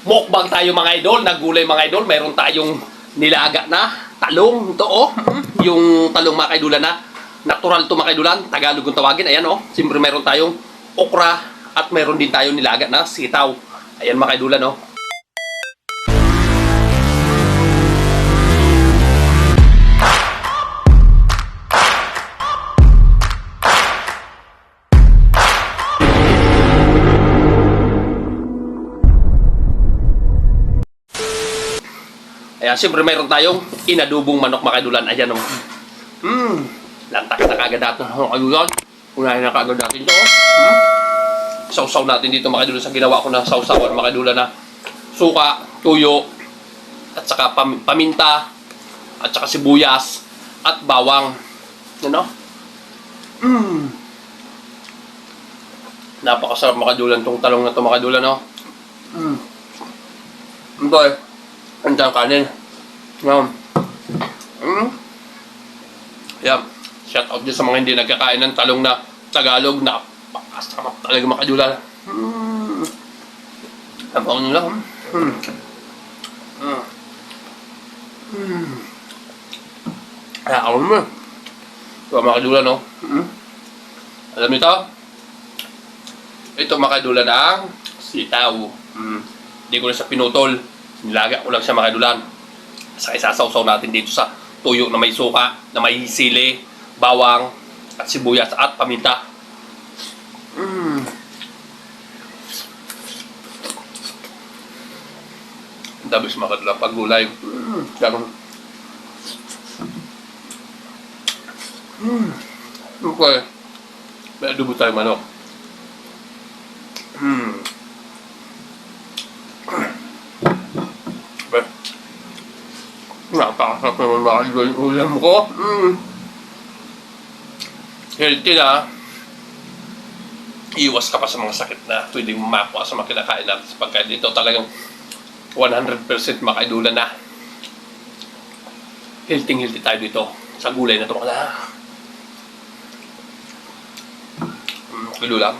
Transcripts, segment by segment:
Mukbang tayo mga idol, nagulay mga idol, mayroon tayong nilaga na talong to oh. Yung talong mga kaidulan na natural to mga kaidulan, Tagalog kung tawagin. Ayan oh. Siyempre mayroon tayong okra at mayroon din tayong nilaga na sitaw. Ayan mga kaidulan oh. Ayan, siyempre mayroon tayong inadubong manok mga kaidulan. Ayan oh. Hmm, lantak na kagad natin mga kaidulan. Unahin na kagad natin ito oh. Hmm? Sausaw natin dito mga kaidulan sa ginawa ko na sausawan mga kaidulan na suka, tuyo, at saka pam- paminta, at saka sibuyas, at bawang. Ano? Mmm. Napakasarap mga kaidulan tong talong na to mga kaidulan, no? Mmm. Ang dami kanin. Yan. Mm. Yan. Shout out din sa mga hindi nagkakain ng talong na Tagalog na pakasarap talaga mga kaidulan. Mm. Ang bango nila. Mm. Mm. Mm. Ay, ako naman. Ito mga kaidulan, no? Mm. Alam niyo ito? Ito mga kaidulan ang sitaw. Mm. Hindi ko na siya pinutol. Nilaga ko lang siya mga kaidulan. Saka isasawsaw natin dito sa tuyo na may suka, na may sili, bawang, at sibuyas at paminta. Mm. Dabis mga kaidulan pag gulay. Mm. Ganun. Mm. Okay. May adobo tayo manok. Hmm. Ba? Napakasarap naman mga kaibigan yung ulam ko. Mm. Healthy. Iwas ka pa sa mga sakit na pwedeng makuha sa mga kinakain natin sa pagkain dito. Talagang 100% makaidulan na. Healthy healthy tayo dito sa gulay na ito. Mga Mm, kilo lang.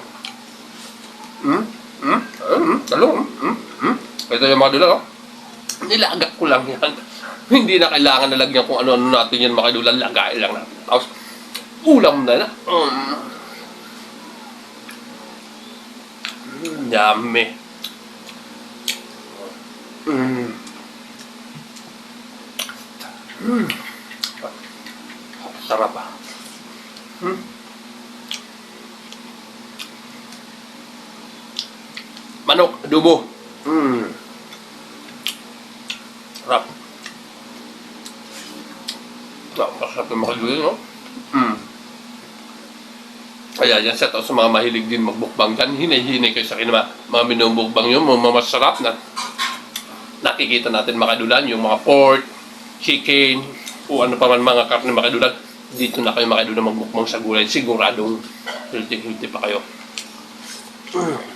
Hmm? Hmm? Hmm? Talong? Hmm? Hmm? Ito yung mga dula, oh. Nilaga ko lang yan. Hindi na kailangan na lagyan kung ano-ano natin yan mga dulan. Lagay lang natin. Tapos, ulam na na. Mm. Mm, yummy. Mm. Mm. Sarap ah. Mm. Manok, adobo. Mm. Sarap. Napakasarap ng makagulay, no? Mm. Kaya yan, set out sa mga mahilig din magbukbang dyan. Hinay-hinay kayo sa akin mga, mga minumukbang yun, mga masarap na nakikita natin makadulan, yung mga pork, chicken, o ano pa man mga karne makadulan. Dito na kayo makadulan magbukbang sa gulay. Siguradong healthy-healthy pa kayo. Mm.